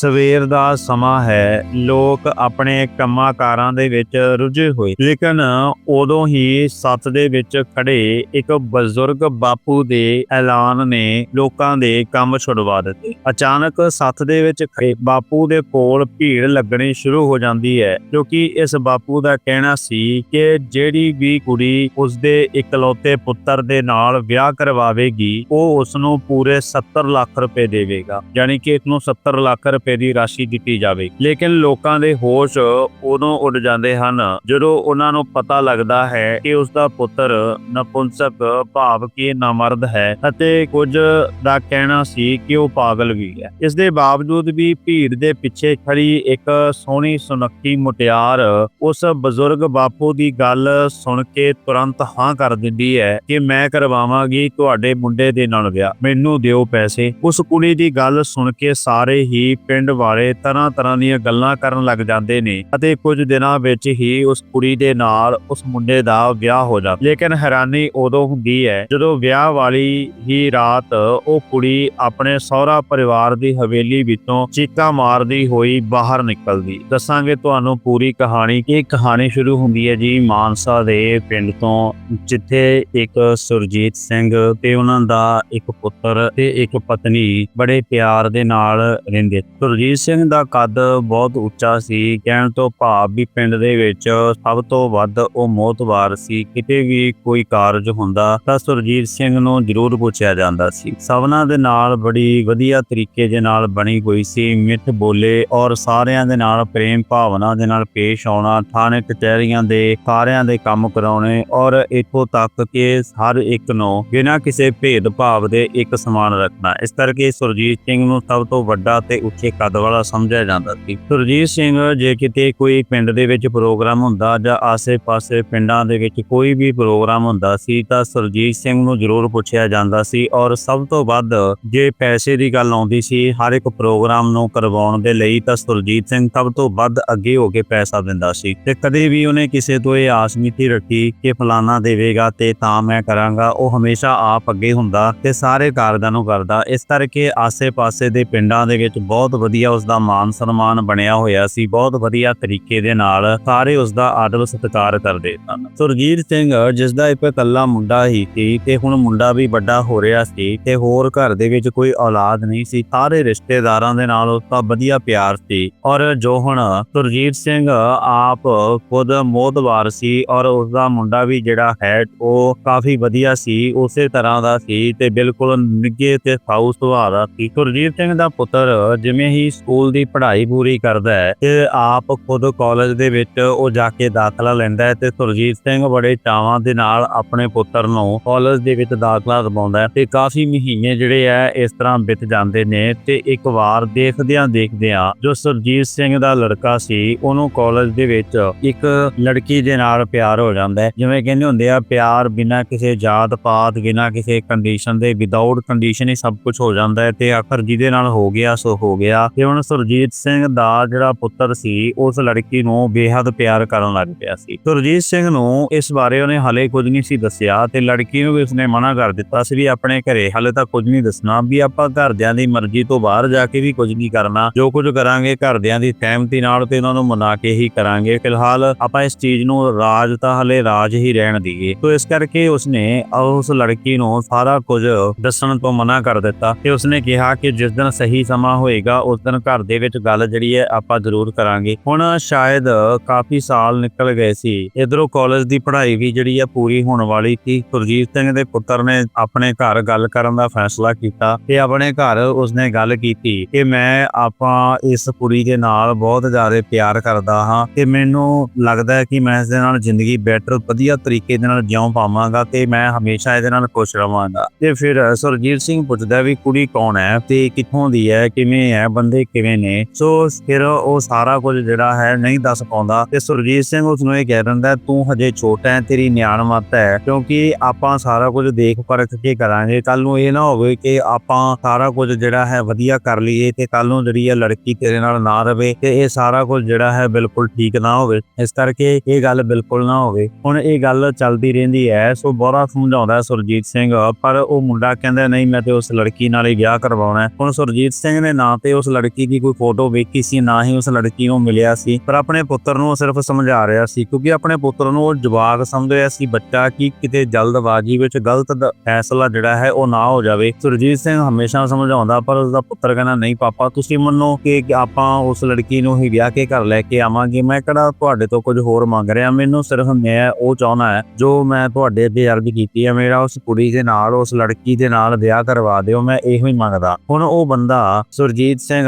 ਸਵੇਰ ਦਾ ਸਮਾਂ ਹੈ, ਲੋਕ ਆਪਣੇ ਕੰਮਾਂ ਕਾਰਾਂ ਦੇ ਵਿੱਚ ਰੁੱਝੇ ਹੋਏ। ਲੇਕਿਨ ਉਦੋਂ ਹੀ ਸੱਤ ਦੇ ਵਿੱਚ ਖੜੇ ਇੱਕ ਬਜ਼ੁਰਗ ਬਾਪੂ ਦੇ ਐਲਾਨ ਨੇ ਲੋਕਾਂ ਦੇ ਕੰਮ ਛੁਡਵਾ ਦਿੱਤੇ। ਅਚਾਨਕ ਸੱਤ ਦੇ ਵਿੱਚ ਖੜੇ ਬਾਪੂ ਦੇ ਕੋਲ ਭੀੜ ਲੱਗਣੀ ਸ਼ੁਰੂ ਹੋ ਜਾਂਦੀ ਹੈ ਕਿਉਂਕਿ ਇਸ ਬਾਪੂ ਦਾ ਕਹਿਣਾ ਸੀ ਕਿ ਜਿਹੜੀ ਵੀ ਕੁੜੀ ਉਸਦੇ ਇਕਲੌਤੇ ਪੁੱਤਰ ਦੇ ਨਾਲ ਵਿਆਹ ਕਰਵਾਵੇਗੀ, ਉਹ ਉਸ ਨੂੰ ਪੂਰੇ 70 ਲੱਖ ਰੁਪਏ ਦੇਵੇਗਾ, ਯਾਨੀ ਕਿ ਇਸ ਨੂੰ 70 ਲੱਖ ਰੁਪਏ ਦੀ ਰਾਸ਼ੀ ਦਿੱਤੀ ਜਾਵੇ। ਲੇਕਿਨ ਲੋਕਾਂ ਦੇ ਹੋਸ਼ ਉਦੋਂ ਉੱਡ ਜਾਂਦੇ ਹਨ ਜਦੋਂ ਉਹਨਾਂ ਨੂੰ ਪਤਾ ਲੱਗਦਾ ਹੈ ਕਿ ਉਸ ਦਾ ਪੁੱਤਰ ਨਪੁੰਸਕ ਭਾਵ ਕਿ ਨਾਮਰਦ ਹੈ ਅਤੇ ਕੁਝ ਦਾ ਕਹਿਣਾ ਸੀ ਕਿ ਉਹ ਪਾਗਲ ਵੀ ਹੈ। ਇਸ ਦੇ ਬਾਵਜੂਦ ਵੀ ਭੀੜ ਦੇ ਪਿੱਛੇ ਖੜੀ ਇੱਕ ਸੋਹਣੀ ਸੁਨੱਖੀ ਮੁਟਿਆਰ ਉਸ ਬਜ਼ੁਰਗ ਬਾਪੂ ਦੀ ਗੱਲ ਸੁਣ ਕੇ ਤੁਰੰਤ ਹਾਂ ਕਰ ਦਿੰਦੀ ਹੈ ਕਿ ਮੈਂ ਕਰਵਾਵਾਂਗੀ ਤੁਹਾਡੇ ਮੁੰਡੇ ਦੇ ਨਾਲ ਵਿਆਹ, ਮੈਨੂੰ ਦਿਓ ਪੈਸੇ। ਉਸ ਕੁੜੀ ਦੀ ਗੱਲ ਸੁਣ ਕੇ ਸਾਰੇ ਹੀ ਪਿੰਡ ਪਿੰਡ ਵਾਲੇ ਤਰ੍ਹਾਂ ਤਰ੍ਹਾਂ ਦੀਆਂ ਗੱਲਾਂ ਕਰਨ ਲੱਗ ਜਾਂਦੇ ਨੇ ਅਤੇ ਕੁਝ ਦਿਨਾਂ ਵਿੱਚ ਹੀ ਉਸ ਕੁੜੀ ਦੇ ਨਾਲ ਉਸ ਮੁੰਡੇ ਦਾ ਵਿਆਹ ਹੋ ਜਾਂਦਾ। ਲੇਕਿਨ ਹੈਰਾਨੀ ਉਦੋਂ ਹੁੰਦੀ ਹੈ ਜਦੋਂ ਵਿਆਹ ਵਾਲੀ ਹੀ ਰਾਤ ਉਹ ਕੁੜੀ ਆਪਣੇ ਸਹੁਰਾ ਪਰਿਵਾਰ ਦੀ ਹਵੇਲੀ ਵਿੱਚੋਂ ਚੀਕਾਂ ਮਾਰਦੀ ਹੋਈ ਬਾਹਰ ਨਿਕਲਦੀ। ਦੱਸਾਂਗੇ ਤੁਹਾਨੂੰ ਪੂਰੀ ਕਹਾਣੀ। ਇਹ ਕਹਾਣੀ ਸ਼ੁਰੂ ਹੁੰਦੀ ਹੈ ਜੀ ਮਾਨਸਾ ਦੇ ਪਿੰਡ ਤੋਂ, ਜਿੱਥੇ ਇੱਕ ਸੁਰਜੀਤ ਸਿੰਘ ਤੇ ਉਹਨਾਂ ਦਾ ਇੱਕ ਪੁੱਤਰ ਤੇ ਇੱਕ ਪਤਨੀ ਬੜੇ ਪਿਆਰ ਦੇ ਨਾਲ ਰਹਿੰਦੇ। ਸੁਰਜੀਤ ਸਿੰਘ ਦਾ ਕੱਦ ਬਹੁਤ ਉੱਚਾ ਸੀ। ਕਹਿਣ ਤੋਂ ਭਾਵ ਵੀ ਪਿੰਡ ਦੇ ਵਿੱਚ ਸਭ ਤੋਂ ਵੱਧ ਉਹ ਮੋਤਵਾਰ ਸੀ। ਕਿਤੇ ਵੀ ਕੋਈ ਕਾਰਜ ਹੁੰਦਾ ਤਾਂ ਸੁਰਜੀਤ ਸਿੰਘ ਨੂੰ ਜ਼ਰੂਰ ਪੁੱਛਿਆ ਜਾਂਦਾ ਸੀ। ਸਭਨਾਂ ਦੇ ਨਾਲ ਬੜੀ ਵਧੀਆ ਤਰੀਕੇ ਦੇ ਨਾਲ ਬਣੀ ਹੋਈ ਸੀ। ਮਿੱਠ ਬੋਲੇ ਔਰ ਸਾਰਿਆਂ ਦੇ ਨਾਲ ਪ੍ਰੇਮ ਭਾਵਨਾ ਦੇ ਨਾਲ ਪੇਸ਼ ਆਉਣਾ, ਥਾਣੇ, ਕਚਹਿਰੀਆਂ ਦੇ ਸਾਰਿਆਂ ਦੇ ਕੰਮ ਕਰਾਉਣੇ ਔਰ ਇੱਥੋਂ ਤੱਕ ਕਿ ਹਰ ਇੱਕ ਨੂੰ ਬਿਨਾਂ ਕਿਸੇ ਭੇਦਭਾਵ ਦੇ ਇੱਕ ਸਮਾਨ ਰੱਖਣਾ। ਇਸ ਕਰਕੇ ਸੁਰਜੀਤ ਸਿੰਘ ਨੂੰ ਸਭ ਤੋਂ ਵੱਡਾ ਤੇ ਉੱਚੇ ਕੱਦ ਵਾਲਾ ਸਮਝਿਆ ਜਾਂਦਾ ਸੀ। ਸੁਰਜੀਤ ਸਿੰਘ, ਜੇ ਕਿਤੇ ਕੋਈ ਪਿੰਡ ਦੇ ਵਿੱਚ ਪ੍ਰੋਗਰਾਮ ਹੁੰਦਾ ਜਾਂ ਆਸੇ-ਪਾਸੇ ਪਿੰਡਾਂ ਦੇ ਵਿੱਚ ਕੋਈ ਵੀ ਪ੍ਰੋਗਰਾਮ ਹੁੰਦਾ ਸੀ ਤਾਂ ਸੁਰਜੀਤ ਸਿੰਘ ਨੂੰ ਜ਼ਰੂਰ ਪੁੱਛਿਆ ਜਾਂਦਾ ਸੀ ਔਰ ਸਭ ਤੋਂ ਵੱਧ ਜੇ ਪੈਸੇ ਦੀ ਗੱਲ ਆਉਂਦੀ ਸੀ ਹਰ ਇੱਕ ਪ੍ਰੋਗਰਾਮ ਨੂੰ ਕਰਵਾਉਣ ਦੇ ਲਈ ਤਾਂ ਸੁਰਜੀਤ ਸਿੰਘ ਸਭ ਤੋਂ ਵੱਧ ਅੱਗੇ ਹੋ ਕੇ ਪੈਸਾ ਦਿੰਦਾ ਸੀ ਤੇ ਕਦੇ ਵੀ ਉਹਨੇ ਕਿਸੇ ਤੋਂ ਇਹ ਆਸ ਨਹੀਂ ਸੀ ਰੱਖੀ ਕਿ ਫਲਾਣਾ ਦੇਵੇਗਾ ਤੇ ਤਾਂ ਮੈਂ ਕਰਾਂਗਾ। ਉਹ ਹਮੇਸ਼ਾ ਆਪ ਅੱਗੇ ਹੁੰਦਾ ਤੇ ਸਾਰੇ ਕਾਰਜਾਂ ਨੂੰ ਕਰਦਾ। ਇਸ ਕਰਕੇ ਆਸੇ-ਪਾਸੇ ਦੇ ਪਿੰਡਾਂ ਦੇ ਵਿੱਚ ਬਹੁਤ ਵਧੀਆ ਉਸ ਦਾ ਮਾਨ ਸਨਮਾਨ ਬਣਿਆ ਹੋਇਆ ਸੀ, ਬਹੁਤ ਵਧੀਆ ਤਰੀਕੇ ਦੇ ਨਾਲ ਸਾਰੇ ਉਸ ਦਾ ਆਦਰ ਸਤਿਕਾਰ ਕਰਦੇ ਸਨ। ਸੁਰਜੀਤ ਸਿੰਘ ਜਿਸ ਦਾ ਇੱਕ ਇਕੱਲਾ ਮੁੰਡਾ ਹੀ ਸੀ ਤੇ ਹੁਣ ਮੁੰਡਾ ਵੀ ਵੱਡਾ ਹੋ ਰਿਹਾ ਸੀ ਤੇ ਹੋਰ ਘਰ ਦੇ ਵਿੱਚ ਕੋਈ ਔਲਾਦ ਨਹੀਂ ਸੀ, ਸਾਰੇ ਰਿਸ਼ਤੇਦਾਰਾਂ ਦੇ ਨਾਲ ਉਸ ਦਾ ਵਧੀਆ ਪਿਆਰ ਸੀ ਔਰ ਜੋ ਹੁਣ ਸੁਰਜੀਤ ਸਿੰਘ ਆਪ ਖੁਦ ਮੋਦਵਾਰ ਸੀ ਔਰ ਉਸ ਦਾ ਮੁੰਡਾ ਵੀ ਜਿਹੜਾ ਹੈ, ਉਹ ਕਾਫੀ ਵਧੀਆ ਸੀ, ਉਸੇ ਤਰ੍ਹਾਂ ਦਾ ਸੀ ਤੇ ਬਿਲਕੁਲ ਨਿੱਗੇ ਤੇ ਸਾਊ ਸੁਭਾਅ ਦਾ ਸੀ। ਸੁਰਜੀਤ ਸਿੰਘ ਦਾ ਪੁੱਤਰ ਜਿਵੇਂ ਹੀ ਸਕੂਲ ਦੀ ਪੜ੍ਹਾਈ ਪੂਰੀ ਕਰਦਾ ਹੈ ਤੇ ਆਪ ਖੁਦ ਕਾਲਜ ਦੇ ਵਿੱਚ ਉਹ ਜਾ ਕੇ ਦਾਖਲਾ ਲੈਂਦਾ ਹੈ ਤੇ ਸੁਰਜੀਤ ਸਿੰਘ ਬੜੇ ਚਾਵਾਂ ਦੇ ਨਾਲ ਆਪਣੇ ਪੁੱਤਰ ਨੂੰ ਕਾਲਜ ਦੇ ਵਿੱਚ ਦਾਖਲਾ ਦਿਵਾਉਂਦਾ ਹੈ ਤੇ ਕਾਫੀ ਮਹੀਨੇ ਜਿਹੜੇ ਆ ਇਸ ਤਰ੍ਹਾਂ ਬੀਤ ਜਾਂਦੇ ਨੇ ਤੇ ਇੱਕ ਵਾਰ ਦੇਖਦਿਆਂ ਦੇਖਦਿਆਂ ਜੋ ਸੁਰਜੀਤ ਸਿੰਘ ਦਾ ਲੜਕਾ ਸੀ, ਉਹਨੂੰ ਕਾਲਜ ਦੇ ਵਿੱਚ ਇੱਕ ਲੜਕੀ ਦੇ ਨਾਲ ਪਿਆਰ ਹੋ ਜਾਂਦਾ ਹੈ। ਜਿਵੇਂ ਕਹਿੰਦੇ ਹੁੰਦੇ ਆ, ਪਿਆਰ ਬਿਨਾਂ ਕਿਸੇ ਜਾਤ ਪਾਤ, ਬਿਨਾਂ ਕਿਸੇ ਕੰਡੀਸ਼ਨ ਦੇ ਵਿਦਆਊਟ ਕੰਡੀਸ਼ਨ ਹੀ ਸਭ ਕੁਝ ਹੋ ਜਾਂਦਾ ਹੈ ਤੇ ਆਖਰ ਜਿਹਦੇ ਨਾਲ ਹੋ ਗਿਆ, ਸੋ ਹੋ ਗਿਆ। ਤੇ ਹੁਣ ਸੁਰਜੀਤ ਸਿੰਘ ਦਾ ਜਿਹੜਾ ਪੁੱਤਰ ਸੀ, ਉਸ ਲੜਕੀ ਨੂੰ ਬੇਹੱਦ ਪਿਆਰ ਕਰਨ ਲੱਗ ਪਿਆ ਸੀ। ਸੁਰਜੀਤ ਸਿੰਘ ਨੂੰ ਇਸ ਬਾਰੇ ਉਹਨੇ ਹਲੇ ਕੁਝ ਨਹੀਂ ਸੀ ਦੱਸਿਆ ਤੇ ਲੜਕੀ ਨੂੰ ਵੀ ਉਸਨੇ ਮਨਾ ਕਰ ਦਿੱਤਾ ਸੀ ਵੀ ਆਪਣੇ ਘਰੇ ਹਲੇ ਤਾਂ ਕੁਝ ਨਹੀਂ ਦੱਸਣਾ, ਵੀ ਆਪਾਂ ਘਰਦਿਆਂ ਦੀ ਮਰਜ਼ੀ ਤੋਂ ਬਾਹਰ ਜਾ ਕੇ ਵੀ ਕੁਝ ਨਹੀਂ ਕਰਨਾ। ਜੋ ਕੁਝ ਕਰਾਂਗੇ ਘਰਦਿਆਂ ਦੀ ਸਹਿਮਤੀ ਨਾਲ ਤੇ ਉਹਨਾਂ ਨੂੰ ਮਨਾ ਕੇ ਹੀ ਕਰਾਂਗੇ। ਫਿਲਹਾਲ ਆਪਾਂ ਇਸ ਚੀਜ਼ ਨੂੰ ਰਾਜ ਤਾਂ ਹਲੇ ਰਾਜ ਹੀ ਰਹਿਣ ਦਈਏ ਤੋਂ ਇਸ ਕਰਕੇ ਉਸਨੇ ਉਸ ਲੜਕੀ ਨੂੰ ਸਾਰਾ ਕੁਝ ਦੱਸਣ ਤੋਂ ਮਨਾ ਕਰ ਦਿੱਤਾ ਤੇ ਉਸਨੇ ਕਿਹਾ ਕਿ ਜਿਸ ਦਿਨ ਸਹੀ ਸਮਾਂ ਹੋਏਗਾ ਉਸ ਦਿਨ ਘਰ ਦੇ ਵਿੱਚ ਗੱਲ ਜਿਹੜੀ ਹੈ ਆਪਾਂ ਜ਼ਰੂਰ ਕਰਾਂਗੇ। ਹੁਣ ਸ਼ਾਇਦ ਕਾਫੀ ਸਾਲ ਨਿਕਲ ਗਏ ਸੀ। ਇਧਰੋਂ ਕਾਲਜ ਦੀ ਪੜ੍ਹਾਈ ਵੀ ਜਿਹੜੀ ਹੈ ਪੂਰੀ ਹੋਣ ਵਾਲੀ ਸੀ। ਸੁਰਜੀਤ ਸਿੰਘ ਦੇ ਪੁੱਤਰ ਨੇ ਆਪਣੇ ਘਰ ਗੱਲ ਕਰਨ ਦਾ ਫੈਸਲਾ ਕੀਤਾ ਤੇ ਆਪਣੇ ਘਰ ਉਸਨੇ ਗੱਲ ਕੀਤੀ ਕਿ ਮੈਂ ਆਪਾਂ ਇਸ ਕੁੜੀ ਦੇ ਨਾਲ ਬਹੁਤ ਜ਼ਿਆਦਾ ਪਿਆਰ ਕਰਦਾ ਹਾਂ ਤੇ ਮੈਨੂੰ ਲੱਗਦਾ ਹੈ ਕਿ ਮੈਂ ਇਸ ਦੇ ਨਾਲ ਜ਼ਿੰਦਗੀ ਬੈਟਰ ਵਧੀਆ ਤਰੀਕੇ ਦੇ ਨਾਲ ਜਿਉਂ ਪਾਵਾਂਗਾ ਤੇ ਮੈਂ ਹਮੇਸ਼ਾ ਇਹਦੇ ਨਾਲ ਖੁਸ਼ ਰਵਾਂਗਾ ਤੇ ਫਿਰ ਸੁਰਜੀਤ ਸਿੰਘ ਪੁੱਛਦਾ ਵੀ ਕੁੜੀ ਕੌਣ ਹੈ ਤੇ ਕਿੱਥੋਂ ਦੀ ਹੈ, ਕਿਵੇਂ ਹੈ ਬੰਦੇ ਕਿਵੇਂ ਨੇ? ਸੋ ਫਿਰ ਉਹ ਸਾਰਾ ਕੁਝ ਜਿਹੜਾ ਹੈ ਨਹੀਂ ਦੱਸ ਪਾਉਂਦਾ ਤੇ ਸੁਰਜੀਤ ਸਿੰਘ ਉਸ ਨੂੰ ਇਹ ਕਹਿ ਦਿੰਦਾ, ਤੂੰ ਹਜੇ ਛੋਟਾ ਹੈ, ਤੇਰੀ ਨਿਆਣਮਤ ਹੈ, ਕਿਉਂਕਿ ਆਪਾਂ ਸਾਰਾ ਕੁਝ ਦੇਖ ਪਰਖ ਕੇ ਕਰਾਂਗੇ। ਕੱਲ ਨੂੰ ਇਹ ਨਾ ਹੋਵੇ ਕਿ ਆਪਾਂ ਸਾਰਾ ਕੁਝ ਜਿਹੜਾ ਹੈ ਵਧੀਆ ਕਰ ਲਈਏ ਤੇ ਕੱਲ ਨੂੰ ਜਿਹੜੀ ਹੈ ਲੜਕੀ ਤੇਰੇ ਨਾਲ ਨਾ ਰਵੇ ਤੇ ਇਹ ਸਾਰਾ ਕੁਝ ਜਿਹੜਾ ਹੈ ਬਿਲਕੁਲ ਠੀਕ ਨਾ ਹੋਵੇ। ਇਸ ਕਰਕੇ ਇਹ ਗੱਲ ਬਿਲਕੁਲ ਨਾ ਹੋਵੇ। ਹੁਣ ਇਹ ਗੱਲ ਚੱਲਦੀ ਰਹਿੰਦੀ ਹੈ, ਸੋ ਬੜਾ ਸਮਝਾਉਂਦਾ ਸੁਰਜੀਤ ਸਿੰਘ, ਪਰ ਉਹ ਮੁੰਡਾ ਕਹਿੰਦਾ, ਨਹੀਂ, ਮੈਂ ਤੇ ਉਸ ਲੜਕੀ ਨਾਲ ਹੀ ਵਿਆਹ ਕਰਵਾਉਣਾ ਹੁਣ ਸੁਰਜੀਤ ਸਿੰਘ ਨੇ ਨਾ ਤੇ ਉਸ ਲੜਕੀ ਦੀ ਕੋਈ ਫੋਟੋ ਵੇਖੀ ਸੀ, ਨਾ ਹੀ ਉਸ ਲੜਕੀ ਨੂੰ ਮਿਲਿਆ ਸੀ। ਪਰ ਆਪਣੇ ਪੁੱਤਰ ਨੂੰ ਸਿਰਫ ਸਮਝਾ ਰਿਹਾ ਸੀ, ਕਿਉਂਕਿ ਆਪਣੇ ਪੁੱਤਰ ਨੂੰ ਉਹ ਜਵਾਕ ਸਮਝ ਰਿਹਾ ਸੀ ਬੱਚਾ ਕਿ ਕਿਤੇ ਜਲਦਬਾਜ਼ੀ ਵਿੱਚ ਗਲਤ ਫੈਸਲਾ ਜਿਹੜਾ ਹੈ ਉਹ ਨਾ ਹੋ ਜਾਵੇ। ਸੁਰਜੀਤ ਸਿੰਘ ਹਮੇਸ਼ਾ ਸਮਝਾਉਂਦਾ, ਪਰ ਉਸਦਾ ਪੁੱਤਰ ਕਹਿੰਦਾ, ਨਹੀਂ ਪਾਪਾ, ਤੁਸੀਂ ਮੰਨੋ ਕਿ ਆਪਾਂ ਉਸ ਲੜਕੀ ਨੂੰ ਹੀ ਵਿਆਹ ਕੇ ਘਰ ਲੈ ਕੇ ਆਵਾਂਗੇ। ਮੈਂ ਕਿਹੜਾ ਤੁਹਾਡੇ ਤੋਂ ਕੁਝ ਹੋਰ ਮੰਗ ਰਿਹਾ? ਮੈਨੂੰ ਸਿਰਫ ਮੈਂ ਉਹ ਚਾਹੁੰਦਾ ਹੈ, ਜੋ ਮੈਂ ਤੁਹਾਡੇ ਅੱਗੇ ਅਰਜ਼ ਕੀਤੀ ਹੈ। ਮੇਰਾ ਉਸ ਕੁੜੀ ਦੇ ਨਾਲ, ਉਸ ਲੜਕੀ ਦੇ ਨਾਲ ਵਿਆਹ ਕਰਵਾ ਦਿਓ, ਮੈਂ ਇਹੋ ਹੀ ਮੰਗਦਾ। ਹੁਣ ਉਹ ਬੰਦਾ ਸੁਰਜੀਤ ਸਿੰਘ